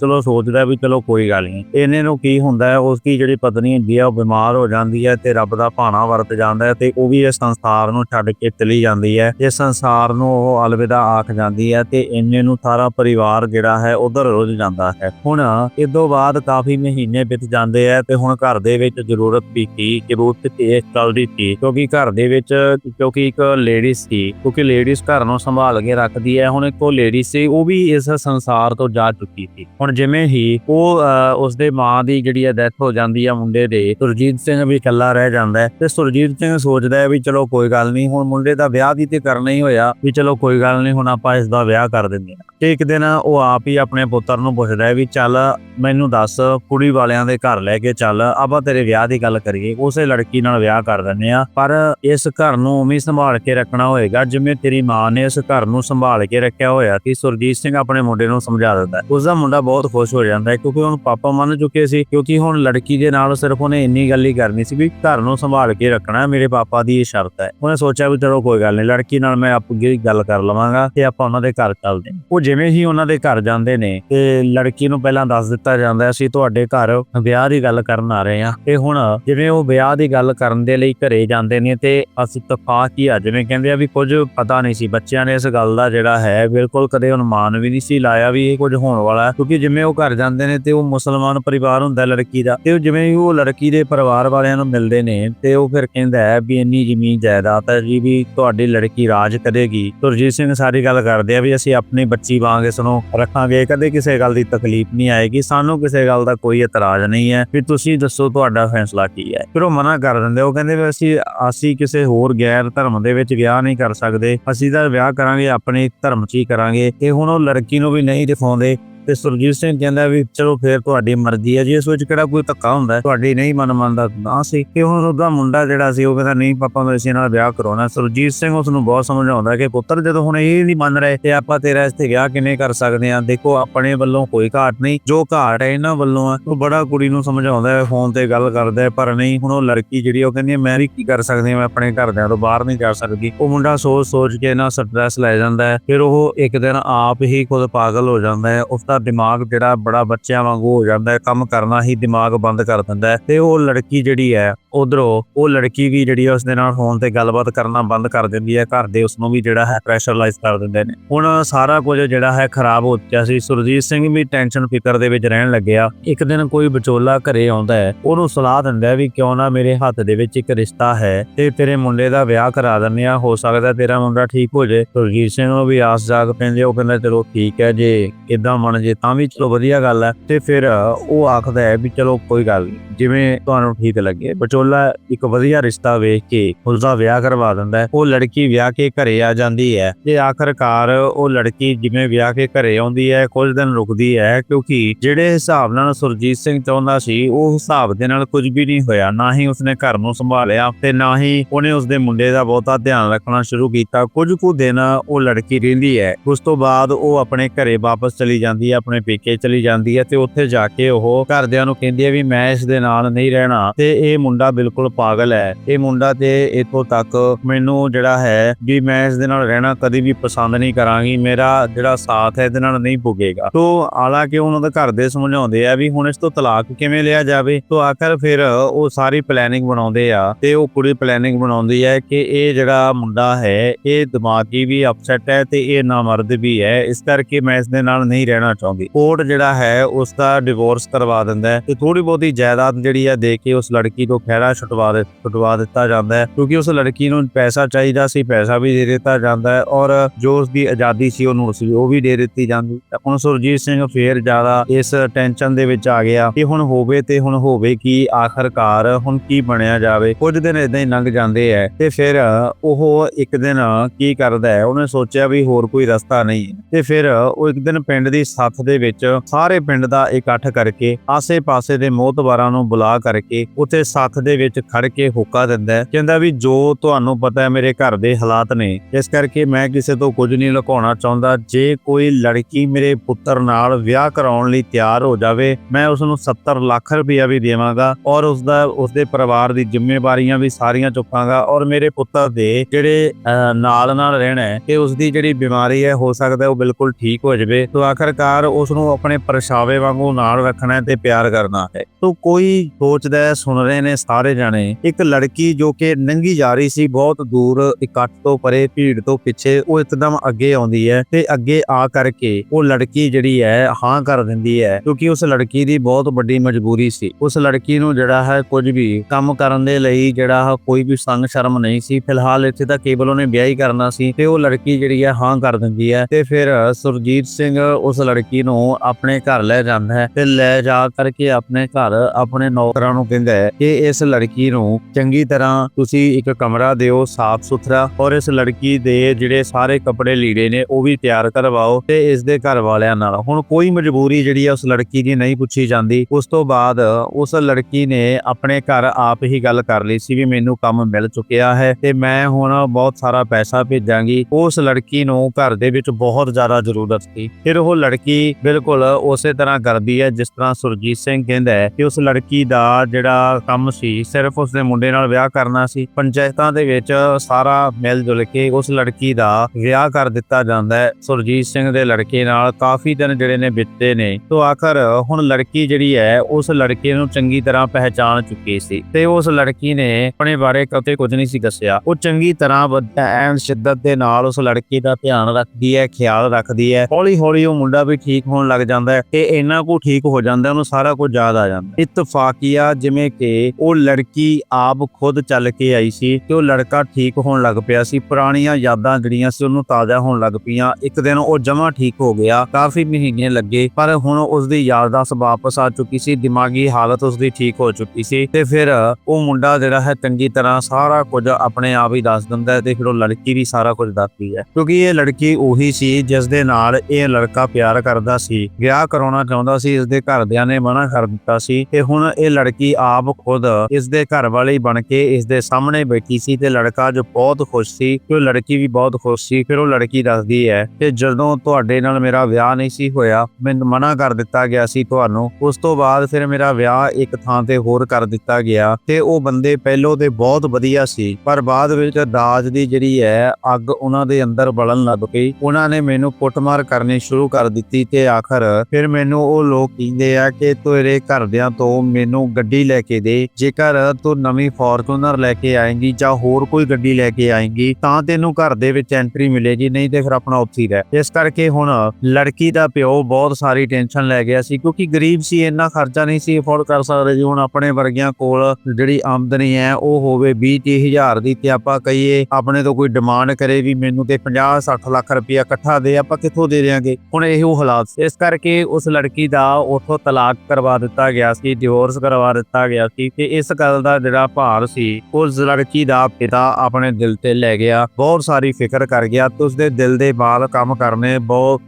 ਚਲੋ ਸੋਚਦਾ ਵੀ ਚਲੋ ਕੋਈ ਗੱਲ ਨਹੀਂ ਇਹਨੇ ਨੂੰ ਕੀ ਹੁੰਦਾ ਹੈ ਉਸ ਦੀ ਜਿਹੜੀ ਪਤਨੀ ਹੁੰਦੀ ਹੈ, ਉਹ ਬਿਮਾਰ ਹੋ ਜਾਂਦੀ ਹੈ ਤੇ ਰੱਬ ਦਾ ਭਾਣਾ ਵਰਤ ਜਾਂਦਾ ਹੈ ਤੇ ਉਹ ਵੀ ਇਸ ਸੰਸਾਰ ਨੂੰ ਛੱਡ ਕੇ ਚਲੀ ਜਾਂਦੀ ਹੈ। ਇਸ ਸੰਸਾਰ ਨੂੰ ਉਹ ਅਲਵਿਦਾ ਆਖ ਜਾਂਦੀ ਹੈ ਤੇ ਇੰਨੇ ਨੂੰ ਸਾਰਾ ਪਰਿਵਾਰ ਜਿਹੜਾ ਹੈ, ਉਧਰ ਰੁੱਝ ਜਾਂਦਾ ਹੈ। ਹੁਣ ਇਸ ਤੋਂ ਬਾਅਦ ਕਾਫੀ ਮਹੀਨੇ ਬਿਤ ਜਾਂਦੇ ਆ ਤੇ ਹੁਣ ਘਰ ਦੇ ਵਿੱਚ ਜ਼ਰੂਰਤ ਵੀ ਸੀ, ਜ਼ਰੂਰਤ ਤੇ ਇਸ ਗੱਲ ਦੀ ਸੀ। ਕਿਉਂਕਿ ਘਰ ਦੇ ਵਿੱਚ, ਕਿਉਂਕਿ ਇੱਕ ਲੇਡੀਜ਼ ਸੀ, ਕਿਉਂਕਿ ਲੇਡੀਜ਼ ਘਰ ਨੂੰ ਸੰਭਾਲ ਕੇ ਰੱਖਦੀ ਹੈ। ਹੁਣ ਇੱਕ ਉਹ ਲੇਡੀ ਸੀ, ਉਹ ਵੀ ਇਸ ਸੰਸਾਰ ਤੋਂ ਜਾ ਚੁੱਕੀ ਸੀ। ਹੁਣ ਜਿਵੇਂ ਹੀ ਉਹ ਅਹ, ਉਸਦੇ ਮਾਂ ਦੀ ਜਿਹੜੀ ਹੈ ਡੈਥ ਹੋ ਜਾਂਦੀ ਆ ਮੁੰਡੇ ਦੇ ਸੁਰਜੀਤ ਸਿੰਘ ਵੀ ਇਕੱਲਾ ਰਹਿ ਜਾਂਦਾ ਹੈ। ਤੇ ਸੁਰਜੀਤ ਸਿੰਘ ਸੋਚਦਾ ਹੈ ਵੀ ਚਲੋ ਕੋਈ ਗੱਲ ਨਹੀਂ ਹੁਣ ਮੁੰਡੇ ਦਾ ਵਿਆਹ ਵੀ ਤੇ ਕਰਨਾ ਹੀ ਹੋਇਆ ਵੀ ਚਲੋ ਕੋਈ ਗੱਲ ਨਹੀਂ ਹੁਣ ਆਪਾਂ ਇਸ ਦਾ ਵਿਆਹ ਕਰ ਦਿੰਦੇ ਹਾਂ। ਤੇ ਇੱਕ ਦਿਨ ਉਹ ਆਪ ਹੀ ਆਪਣੇ ਪੁੱਤਰ ਨੂੰ ਪੁੱਛਦਾ ਹੈ ਵੀ ਚੱਲ ਮੈਨੂੰ ਦੱਸ, ਕੁੜੀ ਵਾਲਿਆਂ ਦੇ ਘਰ ਲੈ ਕੇ ਚੱਲ, ਆਪਾਂ ਤੇਰੇ ਵਿਆਹ ਦੀ ਗੱਲ ਕਰੀਏ। ਉਸੇ ਲੜਕੀ ਨਾਲ ਵਿਆਹ ਕਰ ਦਿੰਦੇ ਆ ਪਰ ਇਸ ਘਰ ਨੂੰ ਉਵੇਂ ਸੰਭਾਲ ਕੇ ਰੱਖਣਾ ਹੋਏਗਾ, ਜਿਵੇਂ ਤੇਰੀ ਮਾਂ ਨੇ ਇਸ ਘਰ ਨੂੰ ਸੰਭਾਲ ਕੇ ਰੱਖਿਆ ਹੋਇਆ ਸੀ ਸੁਰਜੀਤ ਸਿੰਘ ਆਪਣੇ ਮੁੰਡੇ ਨੂੰ ਸਮਝਾ ਦਿੰਦਾ ਹੈ। ਉਸ ਦਾ ਮੁੰਡਾ ਬਹੁਤ ਖੁਸ਼ ਹੋ ਜਾਂਦਾ ਹੈ, ਕਿਉਂਕਿ ਹੁਣ ਪਾਪਾ ਮੰਨ ਚੁੱਕੇ ਸੀ, ਕਿਉਂਕਿ ਹੁਣ ਲੜਕੀ ਦੇ ਨਾਲ ਸਿਰਫ ਉਹਨੇ ਇੰਨੀ ਗੱਲ ਹੀ ਕਰਨੀ ਸੀ ਵੀ ਘਰ ਨੂੰ ਸੰਭਾਲ ਕੇ ਰੱਖਣਾ ਮੇਰੇ ਪਾਪਾ ਦੀ ਇਹ ਸ਼ਰਤ ਹੈ। ਉਹਨੇ ਸੋਚਿਆ ਵੀ ਚਲੋ ਕੋਈ ਗੱਲ ਨਹੀਂ, ਲੜਕੀ ਨਾਲ ਮੈਂ ਅੱਗੇ ਗੱਲ ਕਰ ਲਵਾਂਗਾ ਤੇ ਆਪਾਂ ਉਹਨਾਂ ਦੇ ਘਰ ਚੱਲਦੇ ਹਾਂ। ਉਹ ਜਿਵੇਂ ਹੀ ਉਹਨਾਂ ਦੇ ਘਰ ਜਾਂਦੇ ਨੇ ਤੇ ਲੜਕੀ ਨੂੰ ਪਹਿਲਾਂ ਦੱਸ ਦਿੱਤਾ ਜਾਂਦਾ ਹੈ, ਅਸੀਂ ਤੁਹਾਡੇ ਘਰ ਵਿਆਹ ਦੀ ਗੱਲ ਕਰਨ ਆ ਰਹੇ ਹਾਂ। ਤੇ ਹੁਣ ਜਿਵੇਂ ਉਹ ਵਿਆਹ ਦੀ ਗੱਲ ਕਰਨ ਦੇ ਲਈ ਘਰੇ ਜਾਂਦੇ ਨੇ ਤੇ ਅਸੀਂ ਤਫਾਕ ਹੀ ਆ ਜਿਵੇਂ ਕਹਿੰਦੇ ਆ ਵੀ ਕੁਝ ਪਤਾ ਨਹੀਂ ਸੀ। ਬੱਚਿਆਂ ਨੇ ਇਸ ਗੱਲ ਦਾ ਜਿਹੜਾ ਹੈ ਬਿਲਕੁਲ ਕਦੇ ਅਨੁਮਾਨ ਵੀ ਨਹੀਂ ਸੀ ਲਾਇਆ ਵੀ ਇਹ ਕੁਝ ਹੋਣ ਵਾਲਾ ਕਿਉਂਕਿ ਜਿਵੇਂ ਉਹ ਘਰ ਜਾਂਦੇ ਨੇ ਤੇ ਉਹ ਮੁਸਲਮਾਨ ਪਰਿਵਾਰ ਹੁੰਦਾ ਲੜਕੀ ਦਾ ਤੇ ਜਿਵੇਂ ਉਹ ਲੜਕੀ ਦੇ ਪਰਿਵਾਰ ਵਾਲਿਆਂ ਨੂੰ ਮਿਲਦੇ ਨੇ ਤੇ ਉਹ ਫਿਰ ਕਹਿੰਦਾ ਹੈ ਵੀ ਇੰਨੀ ਜ਼ਮੀਨ ਜਾਇਦਾਦ ਹੈ ਜੀ ਵੀ ਤੁਹਾਡੀ ਲੜਕੀ ਰਾਜ ਕਰੇਗੀ। ਸੁਰਜੀਤ ਸਿੰਘ ਸਾਰੀ ਗੱਲ ਕਰਦੇ ਆ ਵੀ ਅਸੀਂ ਆਪਣੀ ਬੱਚੀ ਵਾਂਗ ਇਸ ਨੂੰ ਰੱਖਾਂਗੇ। ਕਦੇ ਕਿਸੇ ਗੱਲ ਦੀ ਤਕਲੀਫ ਨਹੀਂ ਆਏਗੀ। ਸਾਨੂੰ ਕਿਸੇ ਗੱਲ ਦਾ ਕੋਈ ਇਤਰਾਜ਼ ਨਹੀਂ ਹੈ। ਵੀ ਤੁਸੀਂ ਦੱਸੋ ਤੁਹਾਡਾ ਫੈਸਲਾ ਕੀ ਹੈ। ਫਿਰ ਉਹ ਮਨਾ ਕਰ ਦਿੰਦੇ ਉਹ ਕਹਿੰਦੇ ਵੀ ਅਸੀਂ ਅਸੀਂ ਕਿਸੇ ਹੋਰ ਗੈਰ ਧਰਮ ਦੇ ਵਿੱਚ ਵਿਆਹ ਨਹੀਂ ਕਰ ਸਕਦੇ। ਅਸੀਂ ਤਾਂ ਵਿਆਹ ਕਰਾਂਗੇ, ਆਪਣੇ ਧਰਮ 'ਚ ਹੀ ਕਰਾਂਗੇ। ਤੇ ਹੁਣ ਉਹ ਲੜਕੀ ਨੂੰ ਵੀ ਨਹੀਂ ਦਿਖਾਉਂਦੇ। ਤੇ ਸੁਰਜੀਤ ਸਿੰਘ ਕਹਿੰਦਾ ਵੀ ਚਲੋ ਫੇਰ ਤੁਹਾਡੀ ਮਰਜ਼ੀ ਹੈ, ਜੇ ਇਸ ਵਿੱਚ ਕਿਹੜਾ ਕੋਈ ਧੱਕਾ ਹੁੰਦਾ, ਤੁਹਾਡੀ ਨਹੀਂ ਮਨ ਮੰਨਦਾ ਨਾ ਸੀ। ਕਿ ਹੁਣ ਉਹਦਾ ਮੁੰਡਾ ਜਿਹੜਾ ਸੀ, ਉਹ ਕਹਿੰਦਾ ਨਹੀਂ ਪਾਪਾ, ਮੈਂ ਇਸੇ ਨਾਲ ਵਿਆਹ ਕਰਾਉਣਾ। ਸੁਰਜੀਤ ਸਿੰਘ ਉਸ ਨੂੰ ਬਹੁਤ ਸਮਝਾਉਂਦਾ ਕਿ ਪੁੱਤਰ, ਜਦੋਂ ਹੁਣ ਇਹ ਨਹੀਂ ਮੰਨ ਰਹੇ ਤੇ ਆਪਾਂ ਤੇਰਾ ਇੱਥੇ ਵਿਆਹ ਕਿਵੇਂ ਕਰ ਸਕਦੇ ਹਾਂ? ਦੇਖੋ, ਆਪਣੇ ਵੱਲੋਂ ਕੋਈ ਘਾਟ ਨਹੀਂ। ਜੋ ਘਾਟ ਹੈ, ਇਹਨਾਂ ਵੱਲੋਂ ਆ। ਉਹ ਬੜਾ ਕੁੜੀ ਨੂੰ ਸਮਝਾਉਂਦਾ ਹੈ, ਫੋਨ ਤੇ ਗੱਲ ਕਰਦਾ ਹੈ, ਪਰ ਨਹੀਂ, ਹੁਣ ਉਹ ਲੜਕੀ ਜਿਹੜੀ ਉਹ ਕਹਿੰਦੀ ਮੈਂ ਵੀ ਕੀ ਕਰ ਸਕਦੀ ਮੈਂ ਆਪਣੇ ਘਰਦਿਆਂ ਤੋਂ ਬਾਹਰ ਨਹੀਂ ਜਾ ਸਕਦੀ। ਉਹ ਮੁੰਡਾ ਸੋਚ ਸੋਚ ਕੇ ਨਾ ਸਟ੍ਰੈਸ ਲੈ ਜਾਂਦਾ ਹੈ। ਫਿਰ ਉਹ ਇੱਕ ਦਿਨ ਆਪ ਹੀ ਖੁਦ ਪਾਗਲ ਹੋ ਜਾਂਦਾ ਹੈ। ਉਸ ਦਾ ਦਿਮਾਗ ਜਿਹੜਾ ਬੜਾ ਬੱਚਿਆਂ ਵਾਂਗੂ ਹੋ ਜਾਂਦਾ ਹੈ, ਕੰਮ ਕਰਨਾ ਹੀ ਦਿਮਾਗ ਬੰਦ ਕਰ ਦਿੰਦਾ ਹੈ। ਤੇ ਉਹ ਲੜਕੀ ਜਿਹੜੀ ਹੈ ਉਧਰੋਂ ਉਹ ਲੜਕੀ ਵੀ ਜਿਹੜੀ ਹੈ ਉਸਦੇ ਨਾਲ ਫੋਨ ਤੇ ਗੱਲਬਾਤ ਕਰਨਾ ਬੰਦ ਕਰ ਦਿੰਦੀ ਹੈ ਘਰ ਦੇ ਉਸ ਨੂੰ ਵੀ ਜਿਹੜਾ ਹੈ ਪ੍ਰੈਸ਼ਰਾਈਜ਼ ਕਰ ਦਿੰਦੇ ਨੇ। ਹੁਣ ਸਾਰਾ ਕੁਝ ਜਿਹੜਾ ਹੈ ਖਰਾਬ ਹੋ ਚੁੱਕਿਆ ਸੀ। ਸੁਰਜੀਤ ਸਿੰਘ ਵੀ ਟੈਨਸ਼ਨ ਫਿਕਰ ਦੇ ਵਿੱਚ ਰਹਿਣ ਲੱਗਿਆ। ਇੱਕ ਦਿਨ ਕੋਈ ਵਿਚੋਲਾ ਘਰੇ ਆਉਂਦਾ ਹੈ ਉਹਨੂੰ ਸਲਾਹ ਦਿੰਦਾ ਹੈ ਵੀ ਕਿਉਂ ਨਾ ਮੇਰੇ ਹੱਥ ਦੇ ਵਿੱਚ ਇੱਕ ਰਿਸ਼ਤਾ ਹੈ ਤੇ ਤੇਰੇ ਮੁੰਡੇ ਦਾ ਵਿਆਹ ਕਰਾ ਦਿੰਦੇ ਆ ਹੋ ਸਕਦਾ ਤੇਰਾ ਮੁੰਡਾ ਠੀਕ ਹੋ ਜਾਏ। ਸੁਰਜੀਤ ਸਿੰਘ ਨੂੰ ਵੀ ਆਸ ਜਾਗ ਪੈਂਦੀ ਹੈ, ਉਹ ਕਹਿੰਦਾ ਚਲੋ ਠੀਕ ਹੈ ਜੇ ਇਦਾਂ ਬਣ ਜੇ ਤਾਂ ਵੀ ਚਲੋ ਵਧੀਆ ਗੱਲ ਹੈ। ਤੇ ਫਿਰ ਉਹ ਆਖਦਾ ਹੈ ਵੀ ਚਲੋ ਕੋਈ ਗੱਲ ਨਹੀਂ ਜਿਵੇਂ ਤੁਹਾਨੂੰ ਠੀਕ ਲੱਗੇ। ਵਿਚੋਲਾ ਇੱਕ ਵਧੀਆ ਰਿਸ਼ਤਾ ਵੇਖ ਕੇ ਉਸਦਾ ਵਿਆਹ ਕਰਵਾ ਦਿੰਦਾ ਹੈ। ਉਹ ਲੜਕੀ ਵਿਆਹ ਕੇ ਘਰੇ ਆ ਜਾਂਦੀ ਹੈ ਤੇ ਆਖਰਕਾਰ ਉਹ ਲੜਕੀ ਜਿਵੇਂ ਵਿਆਹ ਕੇ ਘਰੇ ਆਉਂਦੀ ਹੈ, ਕੁਝ ਦਿਨ ਰੁਕਦੀ ਹੈ ਕਿਉਂਕਿ ਜਿਹੜੇ ਹਿਸਾਬ ਨਾਲ ਸੁਰਜੀਤ ਸਿੰਘ ਚਾਹੁੰਦਾ ਸੀ, ਉਹ ਹਿਸਾਬ ਦੇ ਨਾਲ ਕੁਝ ਵੀ ਨਹੀਂ ਹੋਇਆ। ਨਾ ਹੀ ਉਸਨੇ ਘਰ ਨੂੰ ਸੰਭਾਲਿਆ ਤੇ ਨਾ ਹੀ ਉਹਨੇ ਉਸਦੇ ਮੁੰਡੇ ਦਾ ਬਹੁਤਾ ਧਿਆਨ ਰੱਖਣਾ ਸ਼ੁਰੂ ਕੀਤਾ। ਕੁਝ ਕੁ ਦਿਨ ਉਹ ਲੜਕੀ ਰਹਿੰਦੀ ਹੈ। ਉਸ ਤੋਂ ਬਾਅਦ ਉਹ ਆਪਣੇ ਘਰੇ ਵਾਪਸ ਚਲੀ ਜਾਂਦੀ ਹੈ, ਆਪਣੇ ਪੇਕੇ ਚਲੀ ਜਾਂਦੀ ਹੈ ਤੇ ਉੱਥੇ ਜਾ ਕੇ ਉਹ ਘਰਦਿਆਂ ਨੂੰ ਕਹਿੰਦੀ ਹੈ ਵੀ ਮੈਂ ਇਸ ਦੇ ਨਾਲ ਨਹੀਂ ਰਹਿਣਾ ਤੇ ਇਹ ਮੁੰਡਾ ਬਿਲਕੁਲ ਪਾਗਲ ਹੈ। ਇਹ ਮੁੰਡਾ ਤੇ ਇਥੋਂ ਤੱਕ ਮੈਨੂੰ ਜਿਹੜਾ ਹੈ ਵੀ ਮੈਂ ਇਸ ਦੇ ਨਾਲ ਰਹਿਣਾ ਕਦੀ ਵੀ ਪਸੰਦ ਨਹੀਂ ਕਰਾਂਗੀ। ਮੇਰਾ ਜਿਹੜਾ ਸਾਥ ਹੈ ਇਹਦੇ ਨਾਲ ਨਹੀਂ ਪੁੱਗੇਗਾ ਤੋ ਹਾਲਾਂਕਿ ਉਹਨਾਂ ਦੇ ਘਰ ਦੇ ਸਮਝਾਉਂਦੇ ਆ ਵੀ ਹੁਣ ਇਸ ਤੋਂ ਤਲਾਕ ਕਿਵੇਂ ਲਿਆ ਜਾਵੇ। ਤੋ ਆਖਰ ਫਿਰ ਉਹ ਸਾਰੀ ਪਲੈਨਿੰਗ ਬਣਾਉਂਦੇ ਆ ਤੇ ਉਹ ਕੁੜੀ ਪਲੈਨਿੰਗ ਬਣਾਉਂਦੀ ਹੈ ਕਿ ਇਹ ਜਿਹੜਾ ਮੁੰਡਾ ਹੈ, ਇਹ ਦਿਮਾਗੀ ਵੀ ਅਪਸੈਟ ਹੈ ਤੇ ਇਹ ਨਾਮਰਦ ਵੀ ਹੈ। ਇਸ ਕਰਕੇ ਮੈਂ ਇਸ ਦੇ ਨਾਲ ਨਹੀਂ ਰਹਿਣਾ ਚਾਹੁੰਦੀ। ਕੋਰਟ ਜਿਹੜਾ ਹੈ ਉਸ ਦਾ ਡਿਵੋਰਸ ਕਰਵਾ ਦਿੰਦਾ ਹੈ ਤੇ ਥੋੜੀ ਬਹੁਤੀ ਜਾਇਦਾਦ ਜਿਹੜੀ ਆ ਦੇ ਕੇ ਉਸ ਲੜਕੀ ਤੋਂ ਖਹਿਰਾ ਵਗੈਰਾ ਛੁਟਵਾ ਦੇ ਛੁਟਵਾ ਦਿੱਤਾ ਜਾਂਦਾ ਹੈ ਕਿਉਂਕਿ ਉਸ ਲੜਕੀ ਨੂੰ ਪੈਸਾ ਚਾਹੀਦਾ ਸੀ, ਪੈਸਾ ਵੀ ਦੇ ਦਿੱਤਾ ਜਾਂਦਾ ਹੈ ਔਰ ਜੋ ਉਸ ਦੀ ਆਜ਼ਾਦੀ ਸੀ, ਉਹਨੂੰ ਸੀ ਉਹ ਵੀ ਦੇ ਦਿੱਤੀ ਜਾਂਦੀ। ਤਾਂ ਹੁਣ ਸੁਰਜੀਤ ਸਿੰਘ ਫੇਰ ਜ਼ਿਆਦਾ ਇਸ ਟੈਨਸ਼ਨ ਦੇ ਵਿੱਚ ਆ ਗਿਆ ਕਿ ਹੁਣ ਹੋਵੇ ਤੇ ਹੁਣ ਹੋਵੇ ਕੀ, ਆਖਰਕਾਰ ਹੁਣ ਕੀ ਬਣਿਆ ਜਾਵੇ। ਕੁਝ ਦਿਨ ਇਦਾਂ ਹੀ ਲੰਘ ਜਾਂਦੇ ਐ ਤੇ ਫਿਰ ਉਹ ਇੱਕ ਦਿਨ ਕੀ ਕਰਦਾ ਹੈ, ਉਹਨੇ ਸੋਚਿਆ ਵੀ ਹੋਰ ਕੋਈ ਰਸਤਾ ਨਹੀਂ। ਤੇ ਫਿਰ ਉਹ ਇੱਕ ਦਿਨ ਪਿੰਡ ਦੀ ਸੱਥ ਦੇ ਵਿੱਚ ਸਾਰੇ ਪਿੰਡ ਦਾ ਇਕੱਠ ਕਰਕੇ ਆਸੇ-ਪਾਸੇ ਦੇ ਮੋਹਤਬਾਰਾਂ ਨੂੰ ਬੁਲਾ ਕਰਕੇ ਉੱਥੇ ਸੱਥ ਦੇ ਵਿੱਚ ਖੜ ਕੇ ਹੋਕਾ ਦਿੰਦਾ ਹੈ। ਕਹਿੰਦਾ ਵੀ ਜੋ ਤੁਹਾਨੂੰ ਪਤਾ ਹੈ ਮੇਰੇ ਘਰ ਦੇ ਹਾਲਾਤ ਨੇ ਇਸ ਕਰਕੇ ਮੈਂ ਕਿਸੇ ਤੋਂ ਕੁਝ ਨਹੀਂ ਲੁਕਾਉਣਾ ਚਾਹੁੰਦਾ। ਜੇ ਕੋਈ ਲੜਕੀ ਮੇਰੇ ਪੁੱਤਰ ਨਾਲ ਵਿਆਹ ਕਰਾਉਣ ਲਈ ਤਿਆਰ ਹੋ ਜਾਵੇ ਮੈਂ ਉਸ ਨੂੰ 70 ਲੱਖ ਰੁਪਇਆ ਵੀ ਦੇਵਾਂਗਾ ਔਰ ਉਸ ਦਾ ਉਸ ਦੇ ਪਰਿਵਾਰ ਦੀ ਜ਼ਿੰਮੇਵਾਰੀਆਂ ਵੀ ਸਾਰੀਆਂ ਚੁੱਕਾਂਗਾ ਔਰ ਮੇਰੇ ਪੁੱਤਰ ਦੇ ਜਿਹੜੇ ਅਹ, ਨਾਲ ਨਾਲ ਰਹਿਣਾ ਹੈ ਕਿ ਉਸ ਦੀ ਜਿਹੜੀ ਬਿਮਾਰੀ ਹੈ ਹੋ ਸਕਦਾ ਉਹ ਬਿਲਕੁਲ ਠੀਕ ਹੋ ਜਾਵੇ। ਤੋਂ ਆਖਰਕਾਰ ਉਸ ਨੂੰ ਆਪਣੇ ਪਰਛਾਵੇ ਵਾਂਗੂ ਨਾਲ ਰੱਖਣਾ ਤੇ ਪਿਆਰ ਕਰਨਾ ਹੈ। ਤੋਂ ਕੋਈ ਸੋਚਦਾ ਹੈ ਸੁਣ ਰਹੇ ਨੇ ਸਾਰੇ ਜਾਣੇ, ਇੱਕ ਲੜਕੀ ਜੋ ਕਿ ਨੰਗੀ ਜਾ ਰਹੀ ਸੀ, ਬਹੁਤ ਦੂਰ ਇਕੱਠ ਤੋਂ ਪਰੇ, ਭੀੜ ਤੋਂ ਪਿੱਛੇ, ਉਹ ਇੱਕਦਮ ਅੱਗੇ ਆਉਂਦੀ ਹੈ ਤੇ ਅੱਗੇ ਆ ਕਰਕੇ ਉਹ ਲੜਕੀ ਜਿਹੜੀ ਹੈ, ਹਾਂ ਕਰ ਦਿੰਦੀ ਹੈ ਕਿਉਂਕਿ ਉਸ ਲੜਕੀ ਦੀ ਬਹੁਤ ਵੱਡੀ ਮਜਬੂਰੀ ਸੀ। ਉਸ ਲੜਕੀ ਨੂੰ ਜਿਹੜਾ ਹੈ ਕੁਝ ਵੀ ਕੰਮ ਕਰਨ ਦੇ ਲਈ ਜਿਹੜਾ ਕੋਈ ਵੀ ਸੰਗ ਸ਼ਰਮ ਨਹੀਂ ਸੀ। ਫਿਲਹਾਲ ਇੱਥੇ ਤਾਂ ਕੇਵਲ ਉਹਨੇ ਵਿਆਹ ਹੀ ਕਰਨਾ ਸੀ ਤੇ ਉਹ ਲੜਕੀ ਜਿਹੜੀ ਹੈ, ਹਾਂ ਕਰ ਦਿੰਦੀ ਹੈ ਤੇ ਫਿਰ ਸੁਰਜੀਤ ਸਿੰਘ ਉਸ ਲੜਕੀ ਨੂੰ ਆਪਣੇ ਘਰ ਲੈ ਜਾਂਦਾ ਹੈ ਤੇ ਲੈ ਜਾ ਕਰਕੇ ਆਪਣੇ ਘਰ ਆਪਣੇ ਨੌਕਰਾਂ ਨੂੰ ਕਹਿੰਦਾ ਹੈ ਕਿ ਇਸ ਲੜਕੀ ਨੂੰ ਚੰਗੀ ਤਰ੍ਹਾਂ ਤੁਸੀਂ ਇੱਕ ਕਮਰਾ ਦਿਓ, ਸਾਫ਼ ਸੁਥਰਾ ਔਰ ਇਸ ਲੜਕੀ ਦੇ ਜਿਹੜੇ ਸਾਰੇ ਕੱਪੜੇ ਲੀੜੇ ਨੇ, ਉਹ ਵੀ ਤਿਆਰ ਕਰਵਾਓ ਤੇ ਇਸ ਦੇ ਘਰ ਵਾਲਿਆਂ ਨਾਲ। ਹੁਣ ਕੋਈ ਮਜਬੂਰੀ ਜਿਹੜੀ ਹੈ ਉਸ ਲੜਕੀ ਦੀ ਨਹੀਂ ਪੁੱਛੀ ਜਾਂਦੀ। ਉਸ ਤੋਂ ਬਾਅਦ ਉਸ ਲੜਕੀ ਨੇ ਆਪਣੇ ਘਰ ਆਪ ਹੀ ਗੱਲ ਕਰ ਲਈ ਸੀ ਵੀ ਮੈਨੂੰ ਕੰਮ ਮਿਲ ਚੁੱਕਿਆ ਹੈ ਤੇ ਮੈਂ ਹੁਣ ਬਹੁਤ ਸਾਰਾ ਪੈਸਾ ਭੇਜਾਂਗੀ। ਉਸ ਲੜਕੀ ਨੂੰ ਘਰ ਦੇ ਵਿੱਚ ਬਹੁਤ ਜ਼ਿਆਦਾ ਜ਼ਰੂਰਤ ਸੀ। ਫਿਰ ਉਹ ਲੜਕੀ ਬਿਲਕੁਲ ਉਸੇ ਤਰ੍ਹਾਂ ਕਰਦੀ ਹੈ ਜਿਸ ਤਰ੍ਹਾਂ ਸੁਰਜੀਤ ਸਿੰਘ ਕਹਿੰਦਾ ਹੈ ਕਿ ਉਸ ਲੜਕੀ ਦਾ ਜਿਹੜਾ ਕੰਮ ਸੀ ਸਿਰਫ ਉਸਦੇ ਮੁੰਡੇ ਨਾਲ ਵਿਆਹ ਕਰਨਾ ਸੀ। ਪੰਚਾਇਤਾਂ ਦੇ ਵਿੱਚ ਸਾਰਾ ਮਿਲ ਜੁਲ ਕੇ ਉਸ ਲੜਕੀ ਦਾ ਵਿਆਹ ਕਰ ਦਿੱਤਾ ਜਾਂਦਾ ਹੈ। ਸੁਰਜੀਤ ਸਿੰਘ ਦੇ ਲੜਕੇ ਨਾਲ ਕਾਫੀ ਦਿਨ ਜਿਹੜੇ ਨੇ ਬੀਤੇ ਨੇ। ਤੋਂ ਆਖਰ ਹੁਣ ਲੜਕੀ ਜਿਹੜੀ ਹੈ, ਉਸ ਲੜਕੇ ਨੂੰ ਚੰਗੀ ਤਰ੍ਹਾਂ ਪਹਿਚਾਨ ਚੁੱਕੀ ਸੀ ਤੇ ਉਸ ਲੜਕੀ ਨੇ ਆਪਣੇ ਬਾਰੇ ਕਦੇ ਕੁਝ ਨਹੀਂ ਸੀ ਦੱਸਿਆ। ਉਹ ਚੰਗੀ ਤਰ੍ਹਾਂ ਵ- ਐਨ ਸ਼ਿੱਦਤ ਦੇ ਨਾਲ ਉਸ ਲੜਕੀ ਦਾ ਧਿਆਨ ਰੱਖਦੀ ਹੈ, ਖਿਆਲ ਰੱਖਦੀ ਹੈ। ਹੌਲੀ ਹੌਲੀ ਉਹ ਮੁੰਡਾ ਵੀ ਠੀਕ ਹੋਣ ਲੱਗ ਜਾਂਦਾ ਹੈ ਤੇ ਇੰਨਾ ਕੁ ਠੀਕ ਹੋ ਜਾਂਦਾ ਉਹਨੂੰ ਸਾਰਾ ਕੁਝ ਯਾਦ ਆ ਜਾਂਦਾ ਇਤਫਾਕੀਆ ਜਿਵੇਂ ਕਿ ਉਹ ਲੜਕੀ ਆਪ ਖੁਦ ਚੱਲ ਕੇ ਆਈ ਸੀ ਤੇ ਉਹ ਲੜਕਾ ਠੀਕ ਹੋਣ ਲੱਗ ਪਿਆ ਸੀ। ਪੁਰਾਣੀਆਂ ਯਾਦਾਂ ਜਿਹੜੀਆਂ ਸੀ ਉਹਨੂੰ ਤਾਜ਼ਾ ਹੋਣ ਲੱਗ ਪਈਆਂ। ਇੱਕ ਦਿਨ ਉਹ ਜਮਾ ਠੀਕ ਹੋ ਗਿਆ। ਕਾਫੀ ਮਹੀਨੇ ਲੱਗੇ, ਪਰ ਹੁਣ ਉਸ ਦੀ ਯਾਦਦਾਸ਼ਤ ਵਾਪਸ ਆ ਚੁੱਕੀ ਸੀ। ਦਿਮਾਗੀ ਹਾਲਤ ਉਸ ਦੀ ਠੀਕ ਹੋ ਚੁੱਕੀ ਸੀ ਤੇ ਫਿਰ ਉਹ ਮੁੰਡਾ ਜਿਹੜਾ ਹੈ ਚੰਗੀ ਤਰ੍ਹਾਂ ਸਾਰਾ ਕੁਝ ਆਪਣੇ ਆਪ ਹੀ ਦੱਸ ਦਿੰਦਾ ਤੇ ਫਿਰ ਉਹ ਲੜਕੀ ਵੀ ਸਾਰਾ ਕੁਝ ਦੱਸਦੀ ਹੈ। ਕਿਉਂਕਿ ਇਹ ਲੜਕੀ ਉਹੀ ਸੀ ਜਿਸ ਦੇ ਨਾਲ ਇਹ ਲੜਕਾ ਪਿਆਰ ਕਰਦਾ ਸੀ, ਵਿਆਹ ਕਰਾਉਣਾ ਚਾਹੁੰਦਾ ਸੀ, ਇਸ ਦੇ ਘਰਦਿਆਂ ਨੇ ਮਨਾ ਕਰ ਦਿੱਤਾ ਸੀ ਤੇ ਹੁਣ ਇਹ ਲੜਕੀ ਆਪ ਖੁਦ ਇਸ ਦੇ ਘਰ ਵਾਲੀ ਬਣ ਕੇ ਇਸ ਦੇ ਸਾਹਮਣੇ ਬੈਠੀ ਸੀ ਤੇ ਲੜਕਾ ਜੋ ਬਹੁਤ ਖੁਸ਼ ਸੀ, ਤੇ ਉਹ ਲੜਕੀ ਵੀ ਬਹੁਤ ਖੁਸ਼ ਸੀ, ਫਿਰ ਉਹ ਲੜਕੀ ਦੱਸਦੀ ਹੈ ਕਿ ਜਦੋਂ ਤੁਹਾਡੇ ਨਾਲ ਮੇਰਾ ਵਿਆਹ ਨਹੀਂ ਸੀ ਹੋਇਆ ਮੈਨੂੰ ਮਨਾ ਕਰ ਦਿੱਤਾ ਗਿਆ ਸੀ ਤੁਹਾਨੂੰ, ਉਸ ਤੋਂ ਬਾਅਦ ਫਿਰ ਮੇਰਾ ਵਿਆਹ ਇੱਕ ਥਾਂ ਤੇ ਹੋਰ ਕਰ ਦਿੱਤਾ ਗਿਆ ਤੇ ਉਹ ਬੰਦੇ ਪਹਿਲੋਂ ਤੇ ਬਹੁਤ ਵਧੀਆ ਸੀ, ਪਰ ਬਾਅਦ ਵਿੱਚ ਦਾਜ ਦੀ ਜਿਹੜੀ ਹੈ ਅੱਗ ਉਹਨਾਂ ਦੇ ਅੰਦਰ ਬਲਣ ਲੱਗ ਪਈ, ਉਹਨਾਂ ਨੇ ਮੈਨੂੰ ਕੁੱਟਮਾਰ ਕਰਨੀ ਸ਼ੁਰੂ ਕਰ ਦਿੱਤੀ ਤੇ ਆਖਰ ਫਿਰ ਮੈਨੂੰ ਉਹ ਲੋਕ ਕਹਿੰਦੇ ਆ ਕਿ ਤੇਰੇ ਘਰਦਿਆਂ ਤੋਂ ਮੈਨੂੰ ਗੱਡੀ ਲੈ ਕੇ ਦੇ, ਜੇਕਰ ਤੂੰ ਨਵੀਂ ਫੋਰਚੂਨਰ ਲੈ ਕੇ ਆਏਂਗੀ ਜਾਂ ਹੋਰ ਕੋਈ ਗੱਡੀ ਲੈ ਕੇ ਆਏਂਗੀ, ਤਾਂ ਤੈਨੂੰ ਘਰ ਦੇ ਵਿੱਚ ਐਂਟਰੀ ਮਿਲੇਗੀ, ਨਹੀਂ ਤੇ ਫਿਰ ਆਪਣਾ ਉੱਥੇ ਹੀ ਰਹਿ ਇਸ ਕਰਕੇ ਹੁਣ ਲੜਕੀ ਦਾ ਪਿਓ ਬਹੁਤ ਸਾਰੀ ਟੈਨਸ਼ਨ ਲੈ ਗਿਆ ਸੀ, ਕਿਉਂਕਿ ਗਰੀਬ ਸੀ, ਇੰਨਾ ਖਰਚਾ ਨਹੀਂ ਸੀ ਅਫੋਰਡ ਕਰ ਸਕਦੇ, ਜੀ ਹੁਣ ਆਪਣੇ ਵਰਗਿਆਂ ਕੋਲ ਜਿਹੜੀ ਆਮਦਨੀ ਹੈ, ਉਹ ਹੋਵੇ 20 30 ਹਜ਼ਾਰ ਦੀ ਤੇ ਆਪਾਂ ਕਹੀਏ ਆਪਣੇ ਤੋਂ ਕੋਈ ਡਿਮਾਂਡ ਕਰੇ ਵੀ ਮੈਨੂੰ ਤੇ 50 60 ਲੱਖ ਰੁਪਇਆ ਇਕੱਠਾ ਦੇ, ਆਪਾਂ ਕਿੱਥੋਂ ਦੇ ਦੇਾਂਗੇ ਹੁਣ ਇਹੋ ਹਾਲਾਤ ਸੀ। ਇਸ ਕਰਕੇ ਉਸ ਲੜਕੀ ਦਾ ਉਥੋਂ ਤਲਾਕ ਕਰਵਾ ਦਿੱਤਾ ਗਿਆ ਸੀ ਡਿਵੋਰਸ ਕਰਵਾ ਦਿੱਤਾ ਗਿਆ ਸੀ ਤੇ ਇਸ ਗੱਲ ਦਾ ਜਿਹੜਾ ਭਾਰ ਸੀ ਉਸ ਲੜਕੀ ਦਾ ਪਿਤਾ ਆਪਣੇ ਦਿਲ ਤੇ ਲੈ ਗਿਆ, ਬਹੁਤ ਸਾਰੀ ਫਿਕਰ ਕਰ ਗਿਆ, ਤੇ ਉਸਦੇ ਦਿਲ ਦੇ ਬਾਲ ਕੰਮ ਕਰਨੇ ਬਹੁਤ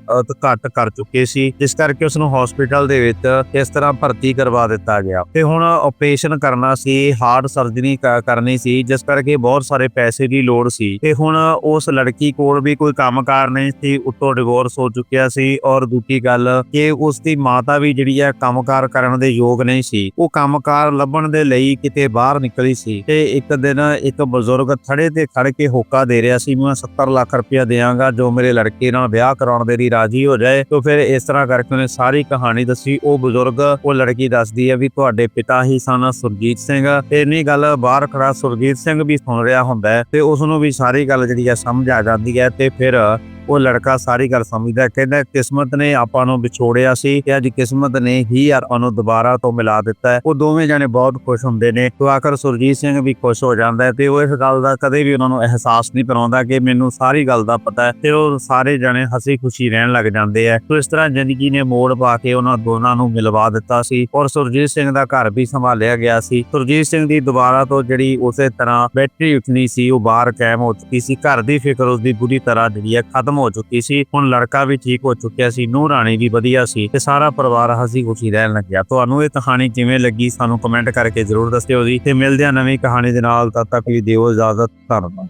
ਘੱਟ ਕਰ ਚੁੱਕੇ ਸੀ, ਜਿਸ ਕਰਕੇ ਉਸ ਨੂੰ ਹਸਪੀਟਲ ਦੇ ਵਿੱਚ ਇਸ ਤਰ੍ਹਾਂ ਭਰਤੀ ਕਰਵਾ ਦਿੱਤਾ ਗਿਆ। ਤੇ ਹੁਣ ਆਪਰੇਸ਼ਨ ਕਰਨਾ ਸੀ ਹਾਰਟ ਸਰਜਰੀ ਕਰਨੀ ਸੀ, ਜਿਸ ਕਰਕੇ ਬਹੁਤ ਸਾਰੇ ਪੈਸੇ ਦੀ ਲੋੜ ਸੀ। ਤੇ ਹੁਣ ਉਸ ਲੜਕੀ ਕੋਲ ਵੀ ਕੋਈ ਕੰਮਕਾਰ ਨਹੀਂ ਸੀ, ਉੱਤੋਂ ਡਿਵੋਰਸ ਹੋ ਚੁੱਕਿਆ ਸੀ, ਔਰ ਦੂਜੀ ਗੱਲ ਕਿ ਉਸ ਦੀ ਮਾਤਾ ਵੀ ਜਿਹੜੀ ਹੈ ਕੰਮਕਾਰ ਕਰਨ ਦੇ ਯੋਗ ਨਹੀਂ ਸੀ। ਉਹ ਕੰਮਕਾਰ ਲੱਭਣ ਦੇ ਲਈ ਕਿਤੇ ਬਾਹਰ ਨਿਕਲੀ ਸੀ ਤੇ ਇੱਕ ਦਿਨ ਇੱਕ ਬਜ਼ੁਰਗ ਥੜੇ ਤੇ ਖੜ ਕੇ ਹੋਕਾ ਦੇ ਰਿਹਾ ਸੀ, ਮੈਂ 70 ਲੱਖ ਰੁਪਇਆ ਦੇਵਾਂਗਾ ਜੋ ਮੇਰੇ ਲੜਕੇ ਨਾਲ ਵਿਆਹ ਕਰਾਉਣ ਦੇ ਲਈ ਰਾਜੀ ਹੋ ਜਾਏ। ਤਾਂ ਫਿਰ ਇਸ ਤਰ੍ਹਾਂ ਕਰਕੇ ਉਹਨੇ ਸਾਰੀ ਕਹਾਣੀ ਦੱਸੀ। ਉਹ ਬਜ਼ੁਰਗ, ਉਹ ਲੜਕੀ ਦੱਸਦੀ ਹੈ ਵੀ ਤੁਹਾਡੇ ਪਿਤਾ ਹੀ ਸਨ ਸੁਰਜੀਤ ਸਿੰਘ। ਤੇ ਇੰਨੀ ਗੱਲ ਬਾਹਰ ਖੜਾ ਸੁਰਜੀਤ ਸਿੰਘ ਵੀ ਸੁਣ ਰਿਹਾ ਹੁੰਦਾ ਹੈ ਤੇ ਉਸ ਨੂੰ ਵੀ ਸਾਰੀ ਗੱਲ ਜਿਹੜੀ ਹੈ ਸਮਝ ਆ ਜਾਂਦੀ ਹੈ ਤੇ ਫਿਰ ਉਹ ਲੜਕਾ ਸਾਰੀ ਗੱਲ ਸਮਝਦਾ ਕਹਿੰਦਾ ਕਿਸਮਤ ਨੇ ਆਪਾਂ ਨੂੰ ਵਿਛੋੜਿਆ ਸੀ ਤੇ ਅੱਜ ਕਿਸਮਤ ਨੇ ਹੀ ਆਪਾਂ ਨੂੰ ਦੁਬਾਰਾ ਤੋਂ ਮਿਲਾ ਦਿੱਤਾ ਹੈ। ਉਹ ਦੋਵੇਂ ਜਣੇ ਬਹੁਤ ਖੁਸ਼ ਹੁੰਦੇ ਨੇ। ਤੇ ਆਖਰ ਸੁਰਜੀਤ ਸਿੰਘ ਵੀ ਖੁਸ਼ ਹੋ ਜਾਂਦਾ ਹੈ ਤੇ ਉਹ ਇਸ ਗੱਲ ਦਾ ਕਦੇ ਵੀ ਉਹਨਾਂ ਨੂੰ ਅਹਿਸਾਸ ਨਹੀਂ ਕਰਾਉਂਦਾ ਕਿ ਮੈਨੂੰ ਸਾਰੀ ਗੱਲ ਦਾ ਪਤਾ ਹੈ ਤੇ ਉਹ ਸਾਰੇ ਜਾਣੇ ਹਸੀ ਖੁਸ਼ੀ ਰਹਿਣ ਲੱਗ ਜਾਂਦੇ ਆ ਸੋ ਇਸ ਤਰ੍ਹਾਂ ਜ਼ਿੰਦਗੀ ਨੇ ਮੋੜ ਪਾ ਕੇ ਉਹਨਾਂ ਦੋਨਾਂ ਨੂੰ ਮਿਲਵਾ ਦਿੱਤਾ ਸੀ ਔਰ ਸੁਰਜੀਤ ਸਿੰਘ ਦਾ ਘਰ ਵੀ ਸੰਭਾਲਿਆ ਗਿਆ ਸੀ। ਸੁਰਜੀਤ ਸਿੰਘ ਦੀ ਦੁਬਾਰਾ ਤੋਂ ਜਿਹੜੀ ਉਸੇ ਤਰ੍ਹਾਂ ਬੈਟਰੀ ਉੱਠਣੀ ਸੀ, ਉਹ ਬਾਹਰ ਕਾਇਮ ਹੋ ਚੁੱਕੀ ਸੀ। ਘਰ ਦੀ ਫਿਕਰ ਉਸਦੀ ਬੁਰੀ ਤਰ੍ਹਾਂ ਜਿਹੜੀ ਹੈ ਖਤਮ ਹੋ ਚੁੱਕੀ ਸੀ, ਹੁਣ ਲੜਕਾ ਵੀ ਠੀਕ ਹੋ ਚੁੱਕਿਆ ਸੀ, ਨੂੰਹ ਰਾਣੀ ਵੀ ਵਧੀਆ ਸੀ ਤੇ ਸਾਰਾ ਪਰਿਵਾਰ ਹਸੀ ਖੁਸ਼ੀ ਰਹਿਣ ਲੱਗਿਆ। ਤੁਹਾਨੂੰ ਇਹ ਕਹਾਣੀ ਕਿਵੇਂ ਲੱਗੀ ਸਾਨੂੰ ਕਮੈਂਟ ਕਰਕੇ ਜ਼ਰੂਰ ਦੱਸਿਓ ਜੀ ਤੇ ਮਿਲਦੇ ਹਾਂ ਨਵੀਂ ਕਹਾਣੀ ਦੇ ਨਾਲ, ਤਦ ਤੱਕ ਲਈ ਦਿਓ ਇਜਾਜ਼ਤ, ਧੰਨਵਾਦ।